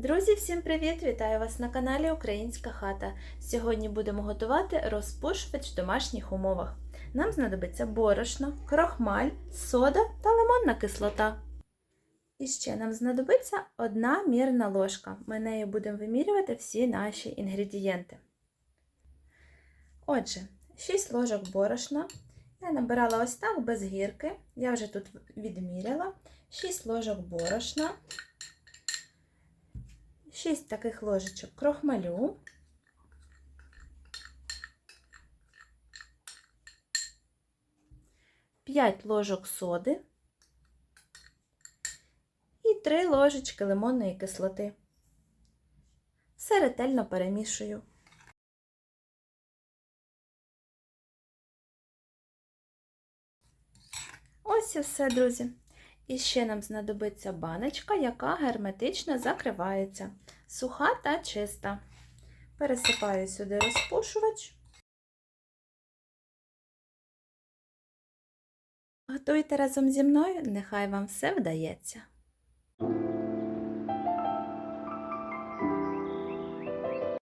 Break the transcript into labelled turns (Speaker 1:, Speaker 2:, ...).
Speaker 1: Друзі, всім привіт! Вітаю вас на каналі Українська хата. Сьогодні будемо готувати розпушувач в домашніх умовах. Нам знадобиться борошно, крохмаль, сода та лимонна кислота. І ще нам знадобиться одна мірна ложка. Ми нею будемо вимірювати всі наші інгредієнти. Отже, 6 ложок борошна. Я набирала ось так без гірки. Я вже тут відміряла 6 ложок борошна. 6 таких ложечок крохмалю. П'ять ложок соди і 3 ложечки лимонної кислоти. Все ретельно перемішую. Ось і все, друзі. І ще нам знадобиться баночка, яка герметично закривається, суха та чиста. Пересипаю сюди розпушувач. Готуйте разом зі мною, нехай вам все вдається.